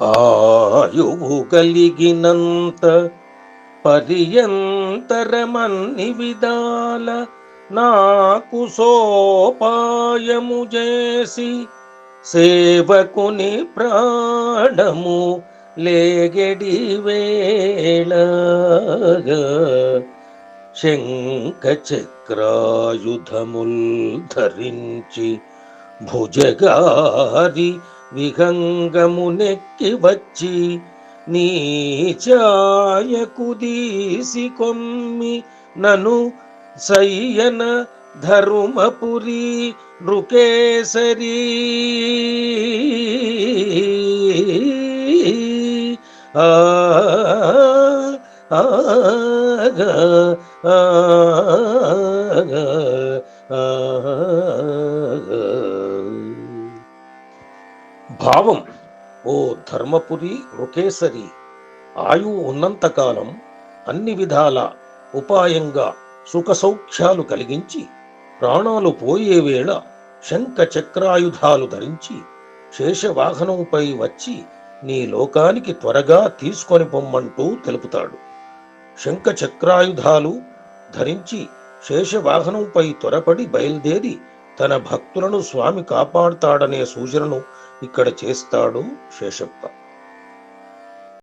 ఆయువు కలిగినంత పర్యంతరమన్ని విధాల నాకు సోపాయము చేసి సేవకుని ప్రాణము లేగడి వేళ శంఖచక్రాయుధముల్ ధరించి భుజగారి విహంగమునెక్కి వచ్చి నీచాయ కుదీసి కొమ్మి నను సయ్యన ధర్మపురి నృకేసరి. ఆ ఆ ఆ భావం. ఓ ధర్మపురి ఒకేసరి ఆయువు ఉన్నంతకాలం అన్ని విధాల ఉపాయంగా సుఖ సౌఖ్యాలు కలిగించి ప్రాణాలు పోయే వేళ శంఖ చక్రాయుధాలు ధరించి శేషవాహనంపై వచ్చి నీ లోకానికి త్వరగా తీసుకొని పొమ్మంటూ తెలుపుతాడు. శంఖ చక్రాయుధాలు ధరించి శేషవాహనంపై త్వరపడి బయలుదేరి తన భక్తులను స్వామి కాపాడుతాడనే సూచనను ఇక్కడ చేస్తాడు శేషప్ప.